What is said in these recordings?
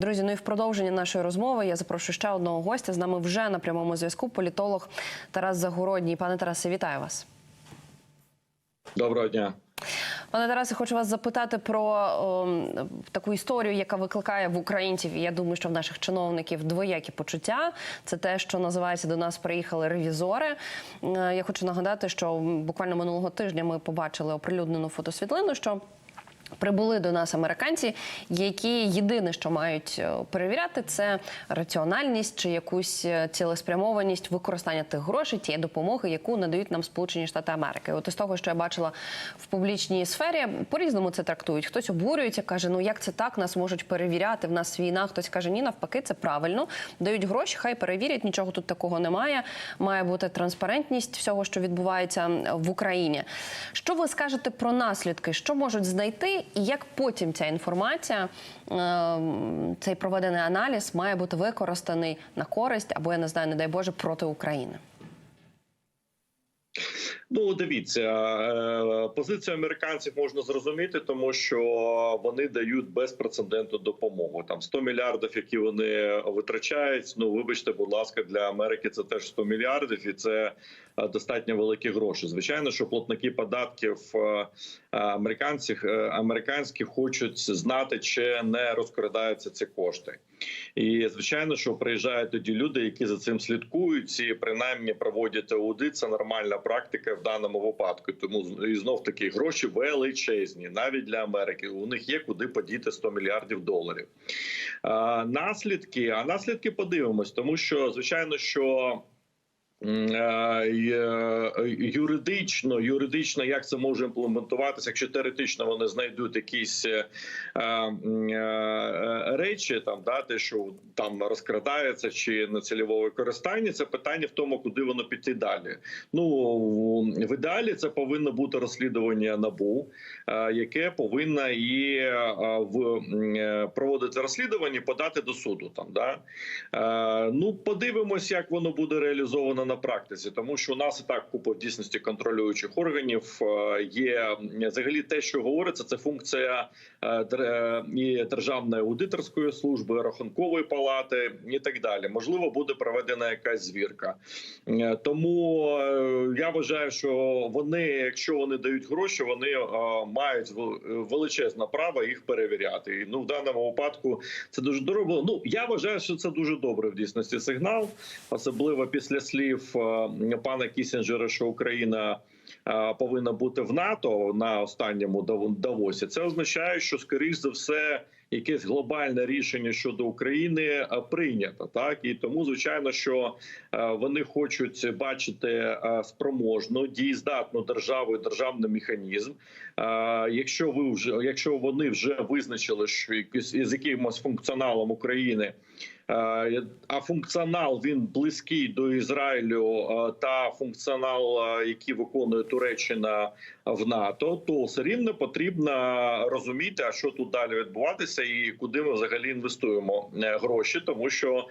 Друзі, ну і в продовження нашої розмови я запрошую ще одного гостя. З нами вже на прямому зв'язку політолог Тарас Загородній. Пане Тарасе, вітаю вас. Доброго дня. Пане Тарасе, хочу вас запитати про о, таку історію, яка викликає в українців. і Я думаю, що в наших чиновників двоякі почуття. Це те, що називається до нас приїхали ревізори. Е, Я хочу нагадати, що буквально минулого тижня ми побачили оприлюднену фотосвітлину, що Прибули до нас американці, які єдине, що мають е, перевіряти, це раціональність чи якусь е, цілеспрямованість використання тих грошей, тієї допомоги, яку надають нам Сполучені Штати Америки. От із того, що я бачила в публічній сфері, по-різному це трактують. Хтось обурюється, каже: ну як це так, нас можуть перевіряти, в нас війна. Хтось каже, ні, навпаки, це правильно. Дають гроші, хай перевірять. Нічого тут такого немає. Має бути транспарентність всього, що відбувається в Україні. Що ви скажете про наслідки? Що можуть знайти? І як потім ця інформація, е, цей проведений аналіз має бути використаний на користь або я не знаю, не дай Боже, проти України? Ну, дивіться, е, позицію американців можна зрозуміти, тому що вони дають безпрецедентну допомогу. Там 100 мільярдів, які вони витрачають. Ну вибачте, будь ласка, для Америки це теж 100 мільярдів, і це е, достатньо великі гроші. Звичайно, що платники податків е, американців американські хочуть знати, чи не розкрадаються ці кошти. І звичайно, що приїжджають тоді люди, які за цим слідкують, і принаймні проводять аудит. Це нормальна практика в даному випадку. Тому і знов таки гроші величезні, навіть для Америки. У них є куди подіти 100 мільярдів доларів. А, наслідки, а наслідки подивимось, тому що звичайно, що. Юридично, юридично, як це може імплементуватися, якщо теоретично вони знайдуть якісь е, е, речі, там да, те, що там розкрадається чи на цільове використання, це питання в тому, куди воно піти далі. Ну в ідеалі це повинно бути розслідування набу, е, яке повинно і е, в е, проводити розслідування, подати до суду. Там да е, ну подивимось, як воно буде реалізовано на практиці, тому що у нас і так купа в дійсності контролюючих органів е, є взагалі те, що говориться, це функція е, і державної аудиторської служби, рахункової палати і так далі. Можливо, буде проведена якась звірка. Е, Тому е, я вважаю, що вони, якщо вони дають гроші, вони е, мають вел- величезне право їх перевіряти. Ну в даному випадку це дуже дорого. Ну я вважаю, що це дуже добре в дійсності сигнал, особливо після слів е, пана Кісінджера, що Україна. е, Повинна бути в НАТО на останньому Дав- Давосі. Це означає, що скоріш за все якесь глобальне рішення щодо України е, прийнято. Так і тому, звичайно, що вони хочуть бачити спроможну дієздатну державу і державний механізм. Якщо ви вже якщо вони вже визначили, що із якимось функціоналом України. Е, А функціонал він близький до Ізраїлю е, та функціонал, е, який виконує Туреччина в НАТО, то все рівно потрібно розуміти, а що тут далі відбуватися, і куди ми взагалі інвестуємо гроші, тому що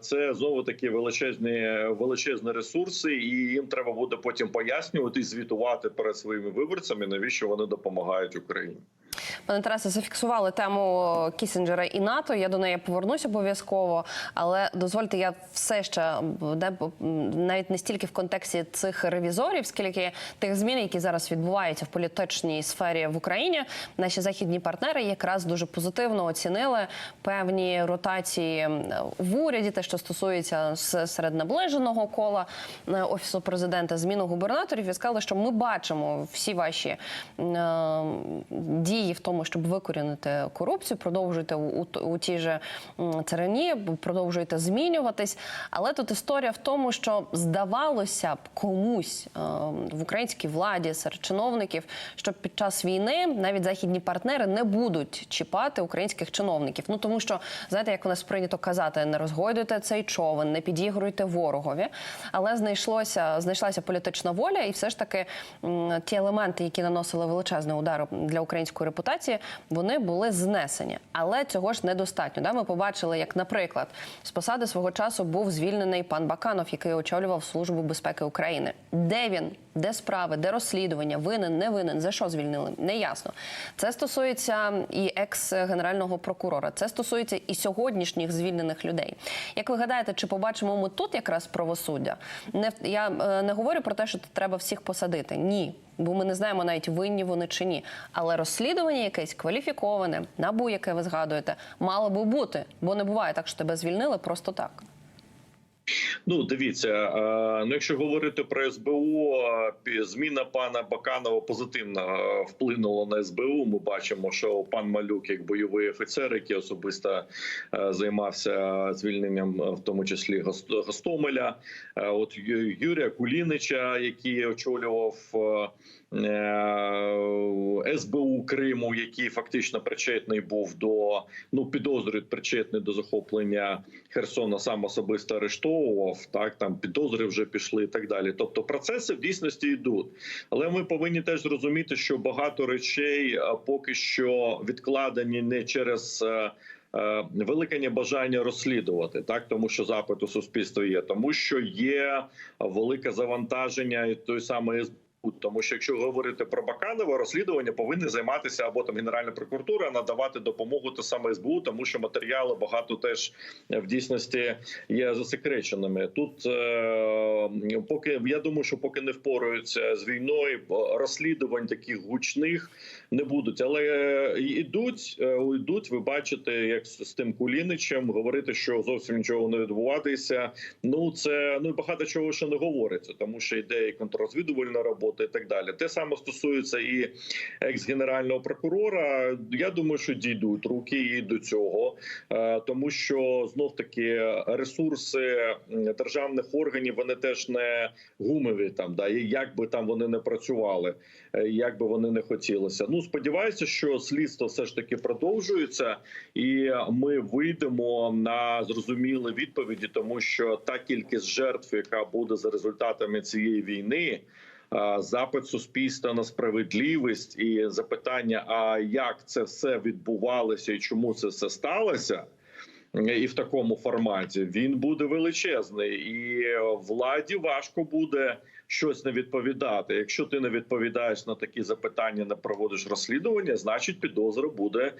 це знову таки величезні величезні ресурси, і їм треба буде потім пояснювати і звітувати перед своїми виборцями, навіщо вони допомагають Україні. Пане Тарасе, зафіксували тему Кісінджера і НАТО. Я до неї повернусь обов'язково, але дозвольте, я все ще навіть не стільки в контексті цих ревізорів, скільки тих змін, які зараз відбуваються в політичній сфері в Україні. Наші західні партнери якраз дуже позитивно оцінили певні ротації в уряді, те, що стосується серед наближеного кола офісу президента, зміну губернаторів, і сказали, що ми бачимо всі ваші е, дії в тому, щоб викорінити корупцію, продовжуйте у, у, у тій же царині, продовжуєте змінюватись. Але тут історія в тому, що здавалося б комусь е, в українській владі серед чиновників, що під час війни навіть західні партнери не будуть чіпати українських чиновників. Ну тому що знаєте, як у нас прийнято казати, не розгойдуйте цей човен, не підігруйте ворогові. Але знайшлося знайшлася політична воля, і все ж таки ті елементи, які наносили величезний удар для української репутації, результаті вони були знесені. Але цього ж недостатньо. Да? Ми побачили, як, наприклад, з посади свого часу був звільнений пан Баканов, який очолював службу безпеки України. Де він? Де справи, де розслідування, винен, не винен, за що звільнили? Неясно. Це стосується і екс-генерального прокурора. Це стосується і сьогоднішніх звільнених людей. Як ви гадаєте, чи побачимо ми тут якраз правосуддя? Не я е, не говорю про те, що треба всіх посадити. Ні. Бо ми не знаємо навіть винні вони чи ні. Але розслідування якесь кваліфіковане, набу, яке ви згадуєте, мало би бути, бо не буває так, що тебе звільнили просто так. Ну, дивіться, е, ну якщо говорити про СБУ, зміна пана Баканова позитивно е, вплинула на СБУ. Ми бачимо, що пан Малюк, як бойовий офіцер, який особисто е, займався звільненням, в тому числі Гост- Гостомеля, от Юрія Кулінича, який очолював. Е, СБУ Криму, який фактично причетний був до ну підозрюють причетний до захоплення Херсона, сам особисто арештовував. Так там підозри вже пішли і так далі. Тобто процеси в дійсності йдуть, але ми повинні теж зрозуміти, що багато речей е, поки що відкладені не через. е, Велике небажання розслідувати так, тому що запит у суспільства є, тому що є велике завантаження і той СБУ. Тому що якщо говорити про Баканова, розслідування повинні займатися або там Генеральна прокуратура, надавати допомогу те саме СБУ, тому що матеріали багато теж е, в дійсності є засекреченими. Тут е, поки я думаю, що поки не впораються з війною, розслідувань таких гучних не будуть, але е, йдуть, е, йдуть. Ви бачите, як з з тим Куліничем говорити, що зовсім нічого не відбуватися. Ну це ну багато чого ще не говориться, тому що йде і контррозвідувальна робота, і так далі. Те саме стосується і екс-генерального прокурора. Я думаю, що дійдуть руки і до цього, Е, тому що знов таки ресурси державних органів вони теж не гумові там, да як би там вони не працювали, е, як би вони не хотілося. Ну сподіваюся, що слідство все ж таки продовжується, і ми вийдемо на зрозумілі відповіді, тому що та кількість жертв, яка буде за результатами цієї війни. Запит суспільства на справедливість і запитання: а як це все відбувалося і чому це все сталося? І в такому форматі він буде величезний, і владі важко буде щось не відповідати. Якщо ти не відповідаєш на такі запитання, не проводиш розслідування, значить підозра буде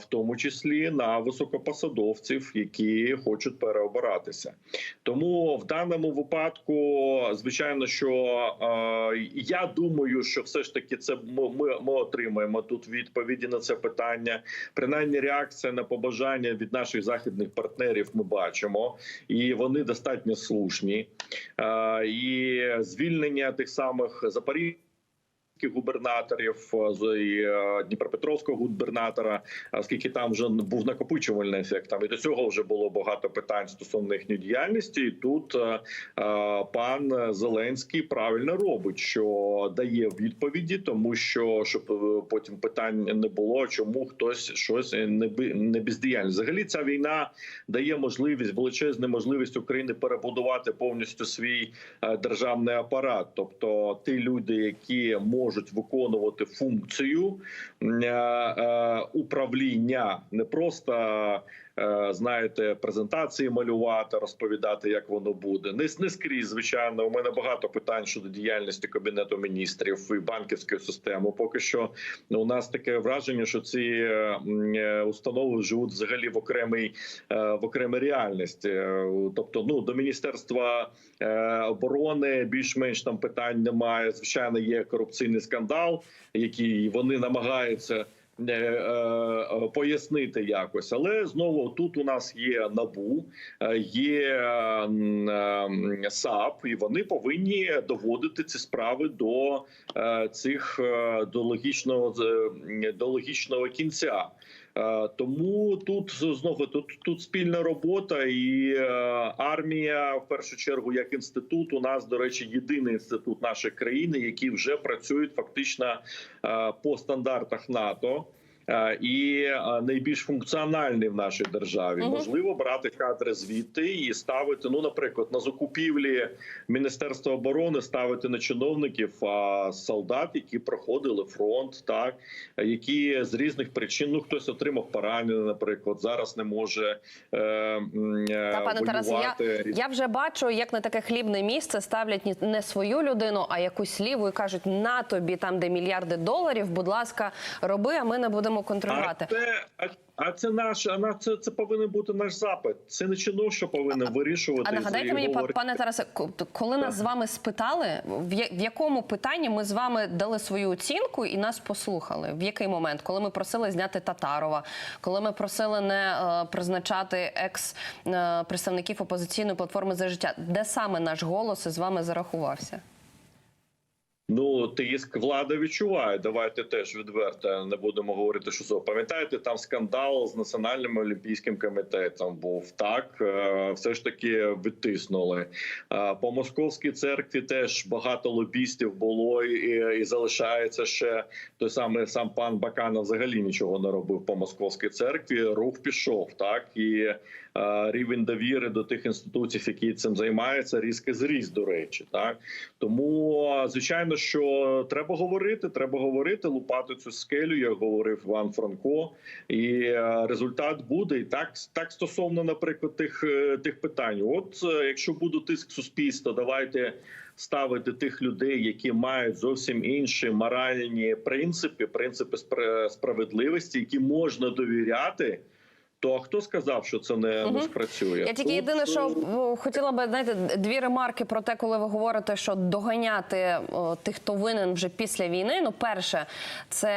в тому числі на високопосадовців, які хочуть переобиратися. Тому в даному випадку, звичайно, що я думаю, що все ж таки це ми, ми отримаємо тут відповіді на це питання. Принаймні, реакція на побажання від наших західних партнерів ми бачимо, і вони достатньо слушні. І звільнення тих самих запоріжжя губернаторів е, з е, Дніпропетровського губернатора, оскільки там вже був накопичувальний ефект. Там і до цього вже було багато питань стосовно їхньої діяльності. І тут е, е, пан Зеленський правильно робить, що дає відповіді, тому що щоб е, потім питань не було, чому хтось щось не не бездіяльний. Взагалі ця війна дає можливість величезну можливість України перебудувати повністю свій е, державний апарат, тобто ті люди, які можуть виконувати функцію е, е, управління, не просто знаєте, презентації малювати, розповідати, як воно буде. Не, не скрізь, звичайно. У мене багато питань щодо діяльності кабінету міністрів і банківської системи. Поки що ну, у нас таке враження, що ці е, е, установи живуть взагалі в окремій е, в окремій реальності. Е, Тобто, ну до міністерства е, оборони більш-менш там питань немає. Звичайно, є корупційний скандал, який вони намагаються. Е, е, Пояснити якось, але знову тут у нас є набу, е, є САП, і вони повинні доводити ці справи до цих до логічного до логічного кінця. Тому тут знову тут, тут спільна робота, і е, армія в першу чергу як інститут. У нас до речі, єдиний інститут нашої країни, який вже працює фактично е, по стандартах НАТО. Е, і е, найбільш функціональний в нашій державі. Мгм. Можливо, брати кадри звідти і ставити, ну, наприклад, на закупівлі Міністерства оборони ставити не чиновників, а солдат, які проходили фронт, так які з різних причин ну хтось отримав поранення, наприклад, зараз не може е, е, Та, пане Тарасе, я, я вже бачу, як на таке хлібне місце ставлять не свою людину, а якусь ліву і кажуть: на тобі там, де мільярди доларів, будь ласка, роби, а ми не будемо контролювати. А це, а, а це наш, а це, це повинен бути наш запит. Це не чинов, що повинен вирішувати. А нагадайте мені, говорити. пане Тарасе, ко- коли нас з вами спитали, в я- в якому питанні ми з вами дали свою оцінку і нас послухали? В який момент? Коли ми просили зняти Татарова, коли ми просили не е, призначати екс е, представників опозиційної платформи за життя, де саме наш голос із вами зарахувався? Ну, тиск влада відчуває. Давайте теж відверто не будемо говорити, що це. Пам'ятаєте, там скандал з національним олімпійським комітетом був так. е, Все ж таки відтиснули. Е, По московській церкві теж багато лобістів було і, і залишається ще той самий сам пан Баканов взагалі нічого не робив по московській церкві. Рух пішов так і е, рівень довіри до тих інституцій, які цим займаються, різко зріс. До речі, так тому звичайно, що треба говорити. Треба говорити, лупати цю скелю. Як говорив Іван Франко, і е, результат буде. І так так стосовно, наприклад, тих е, тих питань. От е, якщо буде тиск суспільства, давайте. Ставити тих людей, які мають зовсім інші моральні принципи, принципи спра- справедливості, які можна довіряти. То а хто сказав, що це не, не спрацює? Я тільки Тут, єдине, що е, хотіла би знаєте, дві ремарки про те, коли ви говорите, що доганяти о, тих, хто винен вже після війни. Ну, перше, це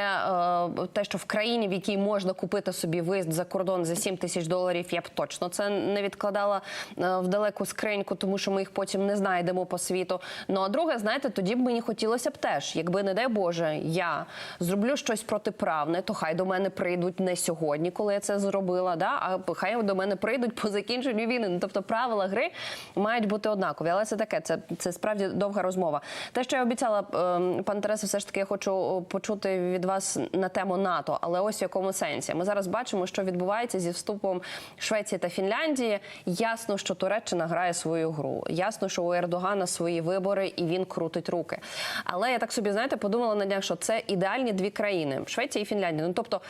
е, те, що в країні, в якій можна купити собі виїзд за кордон за 7 тисяч доларів, я б точно це не відкладала е, в далеку скриньку, тому що ми їх потім не знайдемо по світу. Ну а друге, знаєте, тоді б мені хотілося б теж, якби не дай Боже, я зроблю щось протиправне, то хай до мене прийдуть не сьогодні, коли я це зробила. Да? А хай до мене прийдуть по закінченню війни. Ну, тобто правила гри мають бути однакові. Але це таке, це, це справді довга розмова. Те, що я обіцяла, ем, пане Тарасе, все ж таки я хочу почути від вас на тему НАТО. Але ось в якому сенсі. Ми зараз бачимо, що відбувається зі вступом Швеції та Фінляндії. Ясно, що Туреччина грає свою гру. Ясно, що у Ердогана свої вибори і він крутить руки. Але я так собі знаєте, подумала на днях, що це ідеальні дві країни Швеція і Фінляндія. Ну тобто,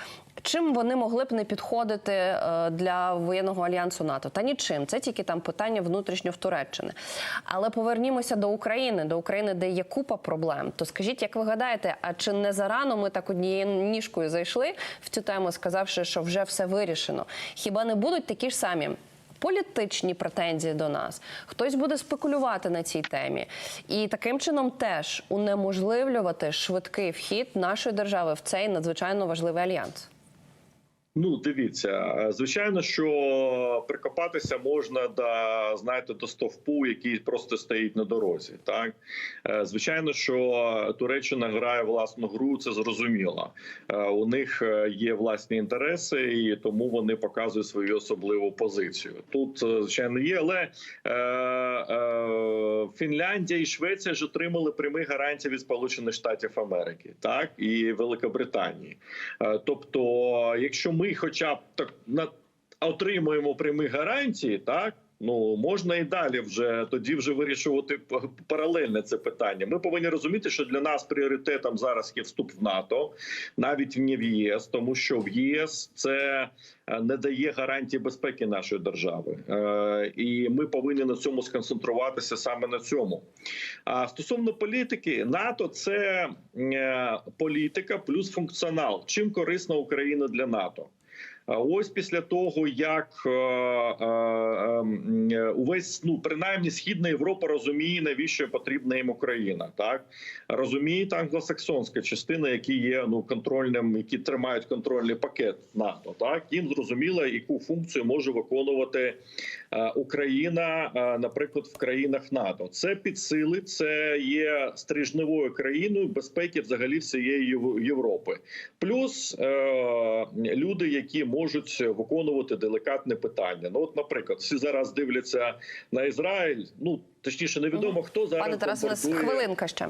чим вони могли б не підходити е, для воєнного альянсу НАТО? Та нічим. Це тільки там питання внутрішньо в Туреччини. Але повернімося до України, до України, де є купа проблем. То скажіть, як ви гадаєте, а чи не зарано ми так однією ніжкою зайшли в цю тему, сказавши, що вже все вирішено? Хіба не будуть такі ж самі? Політичні претензії до нас, хтось буде спекулювати на цій темі, і таким чином теж унеможливлювати швидкий вхід нашої держави в цей надзвичайно важливий альянс. Ну, дивіться, е, звичайно, що прикопатися можна до знаєте до стовпу, який просто стоїть на дорозі. Так Е, звичайно, що Туреччина грає власну гру, це зрозуміло. Е, У них є власні інтереси, і тому вони показують свою особливу позицію. Тут звичайно є, але е, е, Фінляндія і Швеція ж отримали прямі гарантії від Сполучених Штатів Америки, так і Великобританії. Тобто, якщо ми, хоча б так на отримуємо прямі гарантії, так. Ну можна і далі вже тоді вже вирішувати паралельне це питання. Ми повинні розуміти, що для нас пріоритетом зараз є вступ в НАТО, навіть не в ЄС, тому що в ЄС це е, не дає гарантії безпеки нашої держави, Е, і ми повинні на цьому сконцентруватися саме на цьому. А стосовно політики, НАТО це е, політика плюс функціонал. Чим корисна Україна для НАТО? Ось після того, як е, е, е, увесь ну принаймні східна Європа розуміє, навіщо потрібна їм Україна, так розуміє та англосаксонська частина, які є ну контрольним, які тримають контрольний пакет НАТО. Так їм зрозуміло, яку функцію може виконувати Україна, наприклад, в країнах НАТО. Це підсили, це є стрижневою країною безпеки взагалі всієї Європи. Плюс люди, які можуть виконувати делікатне питання. Ну, от, наприклад, всі зараз дивляться на Ізраїль. Ну точніше, невідомо хто зараз Пане Тарас, у нас хвилинка ще.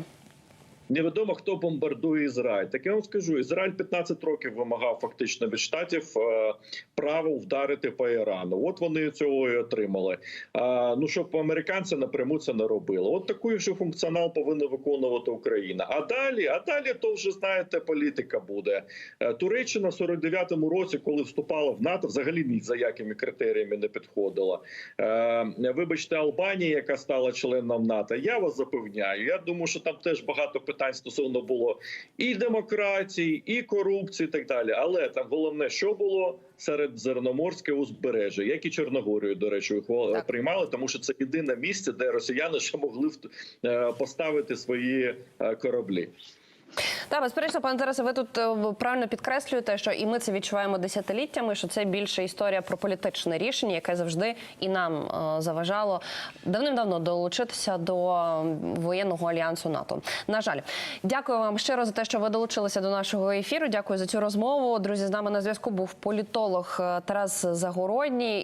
Невідомо хто бомбардує Ізраїль. Так я вам скажу: Ізраїль 15 років вимагав фактично від штатів е, право вдарити по Ірану. От вони цього і отримали. А, ну щоб американці напряму це не робили. От такий же функціонал повинна виконувати Україна. А далі, а далі то вже знаєте, політика буде. Е, Туреччина в 49-му році, коли вступала в НАТО, взагалі ні за якими критеріями не підходила. Е, Вибачте, Албанія, яка стала членом НАТО. Я вас запевняю. Я думаю, що там теж багато питань стосовно було і демократії, і корупції, і так далі. Але там головне, що було серед Зерноморське узбережжя, як і Чорногорію, до речі, Так. приймали, тому що це єдине місце, де росіяни ще могли е, поставити свої е, кораблі. Так, безперечно, пане Тарасе, ви тут е, правильно підкреслюєте, що і ми це відчуваємо десятиліттями, що це більше історія про політичне рішення, яке завжди і нам е, заважало давним-давно долучитися до воєнного альянсу НАТО. На жаль, дякую вам щиро за те, що ви долучилися до нашого ефіру. Дякую за цю розмову. Друзі, з нами на зв'язку був політолог е, Тарас Загородній.